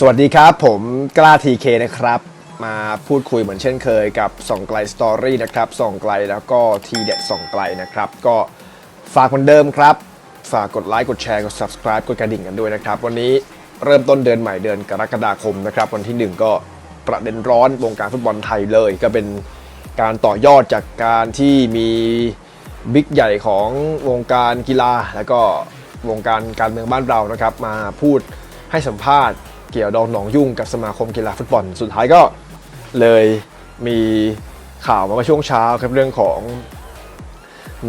สวัสดีครับ ผมกล้าทีเคนะครับ มาพูดคุยเหมือนเช่นเคยกับส่องไกลสตอรี่นะครับส่องไกลแล้วก็ทีเด็ดส่องไกลนะครับ ก็ฝากเหมือนเดิมครับ ฝากกดไลค์กดแชร์กด subscribe กดกระดิ่งกันด้วยนะครับ วันนี้เริ่มต้นเดือนใหม่เดือนกรกฎาคมนะครับ วันที่ 1 ก็ประเด็นร้อนวงการฟุตบอลไทยเลย ก็เป็นการต่อยอดจากการที่มีบิ๊กใหญ่ของวงการกีฬา แล้วก็วงการการเมืองบ้านเรานะครับ มาพูดให้สัมภาษณ์ เกี่ยวดองหนองยุ่งกับสมาคมกีฬาฟุตบอล สุดท้ายก็เลยมีข่าวมาเมื่อช่วงเช้าครับเรื่องของ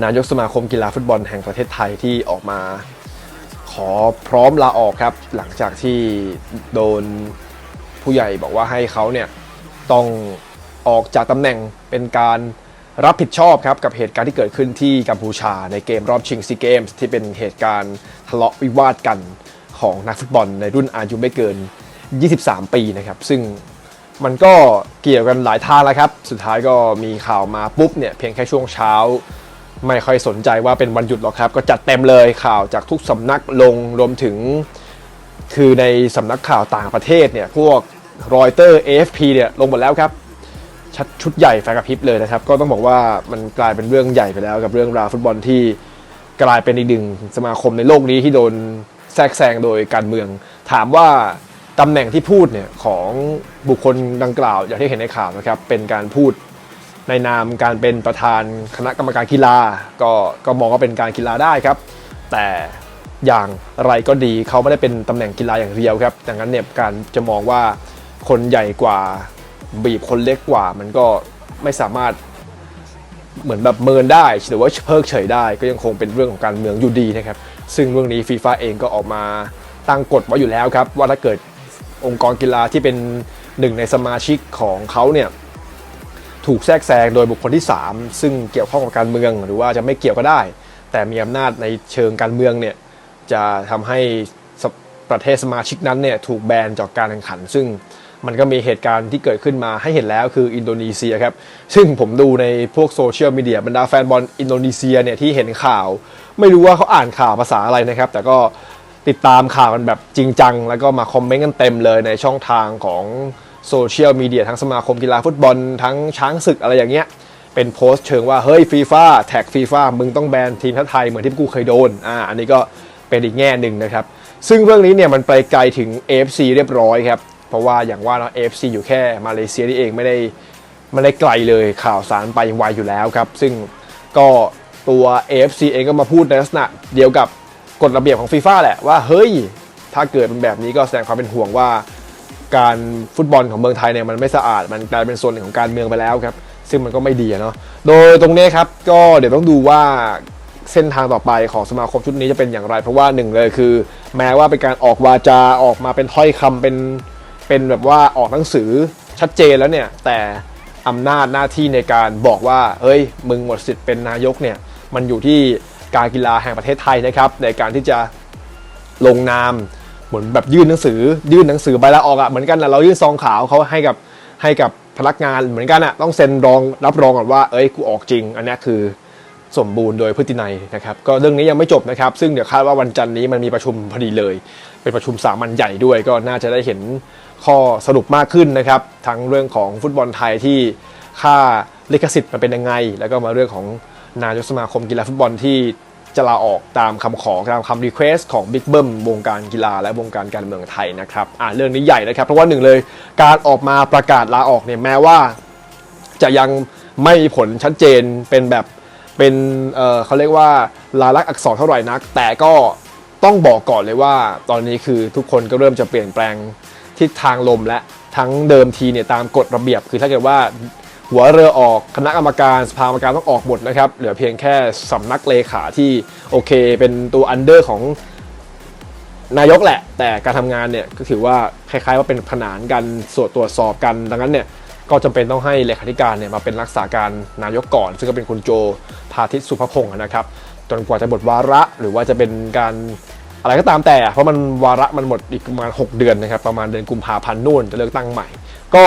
นายกสมาคมกีฬาฟุตบอลแห่งประเทศไทยที่ออกมา ขอพร้อมลาออกครับ หลังจากที่โดนผู้ใหญ่บอกว่าให้เขาเนี่ยต้องออกจากตำแหน่งเป็นการรับผิดชอบครับกับเหตุการณ์ที่เกิดขึ้นที่กัมพูชาในเกมรอบชิงซีเกมส์ที่เป็นเหตุการณ์ทะเลาะวิวาทกัน ของนักฟุตบอลในรุ่นอายุไม่เกิน 23 ปีนะครับ ซึ่งมันก็เกี่ยวกันหลายทางแล้วครับ สุดท้ายก็มีข่าวมาปุ๊บเนี่ยเพียงแค่ช่วงเช้า ไม่ค่อยสนใจว่าเป็นวันหยุดหรอกครับ ก็จัดเต็มเลยข่าวจากทุกสำนักลงรวมถึง คือในสำนักข่าวต่างประเทศเนี่ยพวกรอยเตอร์ AFP เนี่ยลงหมดแล้วครับชัดชุดใหญ่แฟนกับพิบเลยนะครับ ก็ต้องบอกว่ามันกลายเป็นเรื่องใหญ่ไปแล้วกับเรื่องราวฟุตบอลที่กลายเป็นอีกหนึ่งสมาคมในโลกนี้ที่โดน แทรกแซงโดยการเมือง ถามว่าตำแหน่งที่พูดเนี่ยของบุคคลดังกล่าว อย่างที่เห็นในข่าวนะครับ เป็นการพูดในนามการเป็นประธานคณะกรรมการกีฬาก็ก็มองว่าเป็นการกีฬาได้ครับ แต่อย่างไรก็ดีเขาไม่ได้เป็นตำแหน่งกีฬาอย่างเดียวครับดังนั้นเนี่ยการจะมองว่าคนใหญ่กว่าบีบคนเล็กกว่า มันก็ไม่สามารถ เหมือนแบบเมินได้หรือว่าเพิกเฉยได้ ก็ยังคงเป็นเรื่องของการเมืองอยู่ดีนะครับซึ่งเรื่องนี้ฟีฟ่าเองก็ออกมาตั้งกฎไว้อยู่แล้วครับ ว่าถ้าเกิดองค์กรกีฬาที่เป็นหนึ่งในสมาชิกของเขาเนี่ยถูกแทรกแซงโดยบุคคลที่ 3 ซึ่งเกี่ยวข้องกับการเมืองหรือว่าจะไม่เกี่ยวก็ได้ แต่มีอำนาจในเชิงการเมืองเนี่ยจะทำให้ประเทศสมาชิกนั้นเนี่ยถูกแบนจากการแข่งขัน ซึ่ง มันก็มีเหตุการณ์ที่เกิดขึ้นมาให้เห็นแล้วคืออินโดนีเซียครับ ซึ่งผมดูในพวกโซเชียลมีเดียบรรดาแฟนบอลอินโดนีเซียเนี่ยที่เห็นข่าว ไม่รู้ว่าเขาอ่านข่าวภาษาอะไรนะครับ แต่ก็ติดตามข่าวกันแบบจริงจัง แล้วก็มาคอมเมนต์กันเต็มเลยในช่องทางของโซเชียลมีเดียทั้งสมาคมกีฬาฟุตบอลทั้งช้างศึกอะไรอย่างเงี้ยเป็นโพสต์เชิงว่าเฮ้ยฟีฟ่าแท็กฟีฟ่ามึงต้องแบนทีมชาติไทยเหมือนที่กูเคยโดนอ่าอันนี้ก็เป็นอีกแง่หนึ่งนะครับ ซึ่งเรื่องนี้เนี่ยมันไปไกลถึง AFC เรียบร้อยครับ เพราะว่าอย่างว่าเนาะ AFC อยู่แค่มาเลเซียนี่เองไม่ได้ไม่ได้ไกลเลยข่าวสารไปยังไวอยู่แล้วครับ ซึ่งก็ตัว AFC เองก็มาพูดในลักษณะเดียวกับกฎระเบียบของฟีฟ่าแหละว่าเฮ้ย ถ้าเกิดเป็นแบบนี้ก็แสดงความเป็นห่วงว่า การฟุตบอลของเมืองไทยเนี่ยมันไม่สะอาด มันกลายเป็นส่วนหนึ่งของการเมืองไปแล้วครับ ซึ่งมันก็ไม่ดีอะเนาะโดยตรงนี้ครับก็เดี๋ยวต้องดูว่าเส้นทางต่อไปของสมาคมชุดนี้จะเป็นอย่างไร เพราะว่าหนึ่งเลยคือ แม้ว่าเป็นการออกวาจาออกมาเป็นถ้อยคำเป็น เป็นแบบว่าออกหนังสือชัดเจนแล้วเนี่ย แต่อำนาจหน้าที่ในการบอกว่าเฮ้ย มึงหมดสิทธิ์เป็นนายกเนี่ย มันอยู่ที่การกีฬาแห่งประเทศไทยนะครับ ในการที่จะลงนามเหมือนแบบยื่นหนังสือ ยื่นหนังสือใบลาออกอะเหมือนกันนะเรายื่นซองขาวเขาให้กับให้กับพนักงานเหมือนกันอะต้องเซ็นรองรับรองก่อนว่า เอ้ยกูออกจริง อันนี้คือสมบูรณ์โดยพฤตินัยนะครับก็เรื่องนี้ยังไม่จบนะครับ ซึ่งเดี๋ยวคาดว่าวันจันทร์นี้มันมีประชุมพอดีเลย เป็นประชุมสามัญใหญ่ด้วยก็น่าจะได้เห็น ข้อสรุปมากขึ้นนะครับทั้งเรื่องของฟุตบอลไทยที่ค่าลิขสิทธิ์มันเป็นยังไง แล้วก็มาเรื่องของนายกสมาคมกีฬาฟุตบอลที่จะลาออกตามคำขอตามคำรีเควสของบิ๊กเบิ้มวงการกีฬาและวงการการเมืองไทยนะครับอ่าเรื่องนี้ใหญ่นะครับ เพราะว่าหนึ่งเลย การออกมาประกาศลาออกเนี่ยแม้ว่า จะยังไม่มีผลชัดเจนเป็นแบบเป็นเออเขาเรียกว่าลาลักษณ์อักษรเท่าไหร่นัก แต่ก็ต้องบอกก่อนเลยว่า ตอนนี้คือทุกคนก็เริ่มจะเปลี่ยนแปลง ทิศทางลมและทั้งเดิมทีเนี่ยตามกฎระเบียบ คือถ้าเกิดว่าหัวเรือออกคณะกรรมการสภากรรมการต้องออกหมดนะครับเหลือเพียงแค่สำนักเลขาที่โอเค เป็นตัวอันเดอร์ของนายกแหละ แต่การทำงานเนี่ยก็ถือว่าคล้ายๆว่าเป็นขนานกันสวดตรวจสอบกันดังนั้นเนี่ยก็จำเป็นต้องให้เลขาธิการเนี่ยมาเป็นรักษาการนายกก่อน ซึ่งก็เป็นคุณโจพาทิตสุภพงศ์นะครับ จนกว่าจะหมดวาระหรือว่าจะเป็นการ อะไรก็ตามแต่ เพราะมันวาระมันหมดอีกประมาณ 6 เดือนนะครับ ประมาณเดือนกุมภาพันธ์นู่นจะเลือกตั้งใหม่ ก็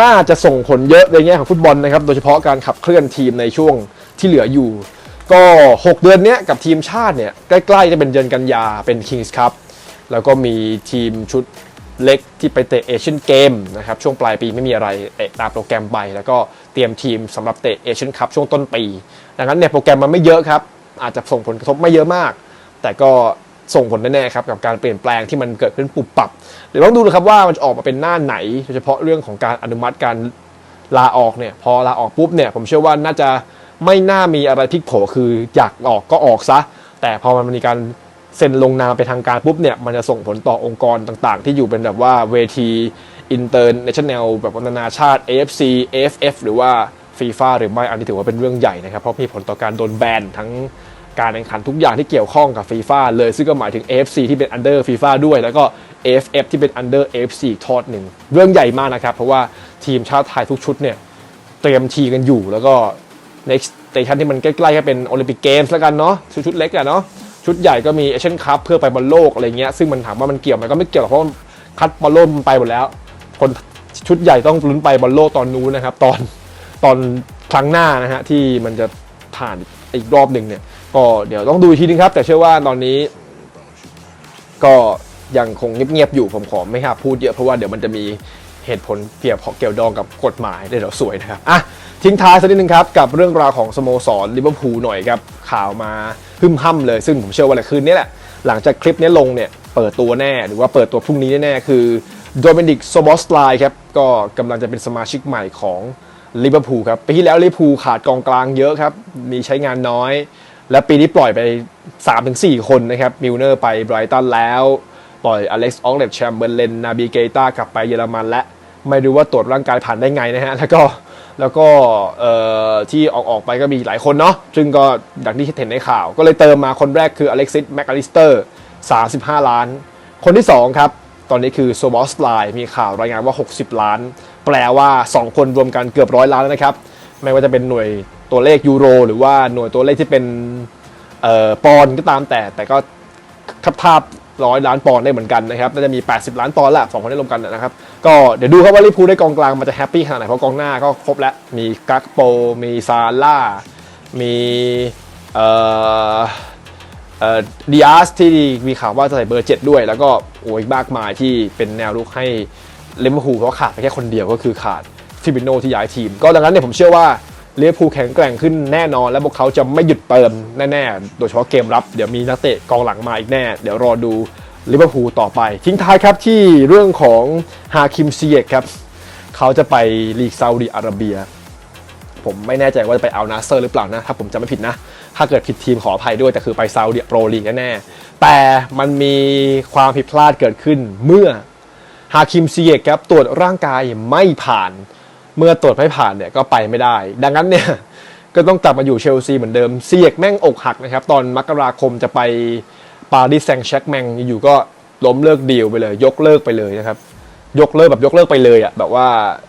น่าจะส่งผลเยอะในแง่ของฟุตบอลนะครับ โดยเฉพาะการขับเคลื่อนทีมในช่วงที่เหลืออยู่ ก็ 6 เดือนเนี้ยกับทีมชาติเนี่ย ใกล้ๆจะเป็นเดือนกันยาเป็น Kings Cup แล้วก็มีทีมชุดเล็กที่ไปเตะเอเชียนเกมนะครับ ช่วงปลายปีไม่มีอะไรเตะตามโปรแกรมไป แล้วก็เตรียมทีมสำหรับเตะเอเชียนคัพช่วงต้นปี ดังนั้นเนี่ยโปรแกรมมันไม่เยอะครับ อาจจะส่งผลกระทบไม่เยอะมาก แต่ก็ส่งผลแน่ๆครับกับการเปลี่ยนแปลงที่มันเกิดขึ้นปุบปับเดี๋ยวต้องดูนะครับว่ามันจะออกมาเป็นหน้าไหนโดยเฉพาะเรื่องของการอนุมัติการลาออกเนี่ยพอลาออกปุ๊บเนี่ยผมเชื่อว่าน่าจะไม่น่ามีอะไรพลิกโผคืออยากออกก็ออกซะ แต่พอมันมีการเซ็นลงนามไปทางการปุ๊บเนี่ยมันจะส่งผลต่อองค์กรต่างๆ ที่อยู่เป็นแบบว่าเวทีอินเตอร์เนชั่นแนลแบบนานาชาติ AFC AFF หรือว่าฟีฟ่าหรือไม่อันนี้ถือว่าเป็นเรื่องใหญ่นะครับ เพราะมีผลต่อการโดนแบนทั้ง การแข่งขันทุกอย่างที่เกี่ยวข้องกับฟีฟ่าเลยซึ่งก็หมายถึง AFC ที่เป็นอันเดอร์ฟีฟ่าด้วย แล้วก็ AFF ที่เป็นอันเดอร์ AFC อีกทอดหนึ่งเรื่องใหญ่มากนะครับ เพราะว่าทีมชาติไทยทุกชุดเนี่ยเตรียมทีกันอยู่แล้วก็ next station ที่มันใกล้ๆก็เป็นโอลิมปิกเกมส์แล้วกันเนาะชุดชุดเล็กอะเนาะชุดใหญ่ก็มีเอเชียนคัพเพื่อไปบอลโลกอะไรเงี้ยซึ่งมันถามว่ามันเกี่ยวไหมก็ไม่เกี่ยวหรอกเพราะคัดบอลโลกมันไปหมดแล้ว คนชุดใหญ่ต้องลุ้นไปบอลโลกตอนนู้นนะครับ ตอนตอนครั้งหน้านะฮะที่มันจะผ่านอีกรอบหนึ่งเนี่ย ก็เดี๋ยวต้องดูทีนึงครับ แต่เชื่อว่าตอนนี้ ก็ยังคงเงียบๆอยู่ผมขอไม่ครับพูดเยอะเพราะว่าเดี๋ยวมันจะมีเหตุผลเกี่ยวเกี่ยวดองกับกฎหมายเดี๋ยวสวยนะครับอะทิ้งท้ายสักนิดนึงครับ กับเรื่องราวของสโมสรลิเวอร์พูลหน่อยครับข่าวมาหึ่มห้ำเลย ซึ่งผมเชื่อว่าแหละคืนนี้แหละ หลังจากคลิปนี้ลงเนี่ยเปิดตัวแน่หรือว่าเปิดตัวพรุ่งนี้แน่ๆคือโดมินิกโซบอสไลครับก็กำลังจะเป็นสมาชิกใหม่ของลิเวอร์พูลครับปีที่แล้วลิเวอร์พูลขาดกองกลางเยอะครับมีใช้งานน้อย และปีนี้ปล่อยไป 3-4 คนนะครับ มิลเนอร์ไปไบรตันแล้ว ปล่อยอเล็กซ์อองเลตแชมเบอร์เลน นาบีเกตากลับไปเยอรมันและ ไม่รู้ว่าตรวจร่างกายผ่านได้ไงนะฮะ แล้วก็แล้วก็ที่ออกออกไปก็มีหลายคนเนาะ ซึ่งก็ดังที่เห็นในข่าว ก็เลยเติมมาคนแรกคืออเล็กซิสแมคอลิสเตอร์35 ล้าน คนที่ 2 ครับ ตอนนี้คือโซบอสไลมีข่าวรายงานว่า 60 ล้าน แปลว่า 2 คนรวมกันเกือบร้อยล้านนะครับ ไม่ว่าจะเป็นหน่วย ตัวเลขยูโร หรือว่าหน่วยตัวเลขที่เป็นเอ่อปอนด์ก็ตามแต่ แต่ก็คับทาบร้อยล้านปอนด์ได้เหมือนกันนะครับน่าจะมี 80 ล้านปอนด์ละสองคนได้รวมกันนะครับ ก็เดี๋ยวดูครับว่าลิพูได้กองกลางมันจะแฮปปี้ขนาดไหนเพราะกองหน้าก็ครบแล้ว มีกักโป มีซาร่ามีเอ่อเอ่อดิอาสที่มีข่าวว่าจะใส่เบอร์ 7 ด้วย แล้วก็โอ้ยมากมายที่เป็นแนวรุกให้เวอร์พูเพราะขาดไปแค่คนเดียวก็คือขาดฟิบิโนที่ย้ายทีม ก็ดังนั้นเนี่ยผมเชื่อว่า เวอร์พูแข็งแกร่งขึ้นแน่นอน และพวกเขาจะไม่หยุดเติมแน่ๆ โดยเฉพาะเกมรับ เดี๋ยวมีนักเตะกองหลังมาอีกแน่ เดี๋ยวรอดูลิเวอร์พูลต่อไป ทิ้งท้ายครับที่เรื่องของฮาคิมซีเอกครับ เขาจะไปลีกซาอุดิอาระเบีย ผมไม่แน่ใจว่าจะไปเอานาเซอร์หรือเปล่านะ ถ้าผมจำไม่ผิดนะ ถ้าเกิดผิดทีมขออภัยด้วย แต่คือไปซาอุดิโปรลีกแน่ๆแต่มันมีความผิดพลาดเกิดขึ้นเมื่อฮาคิมซีเอกครับตรวจร่างกายไม่ผ่าน เมื่อตรวจไม่ผ่านเนี่ยก็ไปไม่ได้ ดังนั้นเนี่ยก็ต้องกลับมาอยู่เชลซีเหมือนเดิมเซีเอกแม่งอกหักนะครับ ตอนมกราคมจะไปปารีสแซงต์แชร์กแมงอยู่ก็ล้มเลิกดีลไปเลย ยกเลิกไปเลยนะครับ ยกเลิกแบบยกเลิกไปเลยอะแบบว่า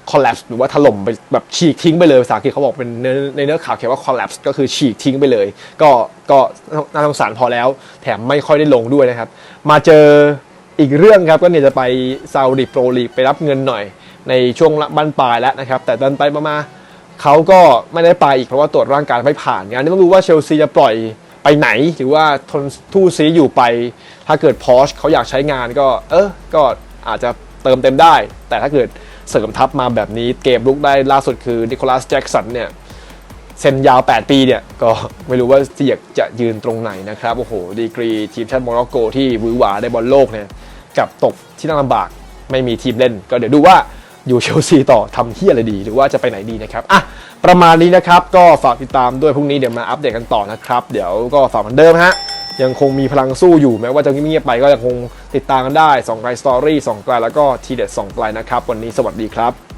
collapse หรือว่าถล่มไปแบบฉีกทิ้งไปเลยภาษาอังกฤษเขาบอกเป็นในเนื้อข่าวเขียนว่า collapse ก็คือฉีกทิ้งไปเลย ก็ก็น่าสงสารพอแล้ว แถมไม่ค่อยได้ลงด้วยนะครับ มาเจออีกเรื่องครับก็เนี่ยจะไปซาอุดิโปรลีกไปรับเงินหน่อย ในช่วงบั้นปลายแล้วนะครับ แต่ดันไปมาเขาก็ไม่ได้ไปอีกเพราะว่าตรวจร่างกายไม่ผ่านงานนี้ต้องรู้ว่าเชลซีจะปล่อยไปไหนหรือว่าทนทู่ซีอยู่ไป ถ้าเกิดพอชเขาอยากใช้งานก็ เออก็อาจจะเติมเต็มได้ แต่ถ้าเกิดเสริมทัพมาแบบนี้เกมลุกได้ล่าสุดคือนิโคลัสแจ็กสันเนี่ยเซ็นยาว 8 ปีเนี่ยก็ไม่รู้ว่าเสียกจะยืนตรงไหนนะครับ โอ้โห ดีกรีทีมชาติโมร็อกโกที่วือหวาในบอลโลกเนี่ยกับตกที่นั่งลำบากไม่มีทีมเล่น ก็เดี๋ยวดูว่า อยู่เชลซีต่อทำเที่อะไรดี หรือว่าจะไปไหนดีนะครับอะประมาณนี้นะครับก็ฝากติดตามด้วยพรุ่งนี้เดี๋ยวมาอัปเดตกันต่อนะครับ เดี๋ยวก็ฝากเหมือนเดิมฮะยังคงมีพลังสู้อยู่แม้ว่าจะเงียบไปก็ยังคงติดตามกันได้2ไกลสตอรี่2ไกลแล้วก็ทีเด็ด2ไกลนะครับ วันนี้สวัสดีครับ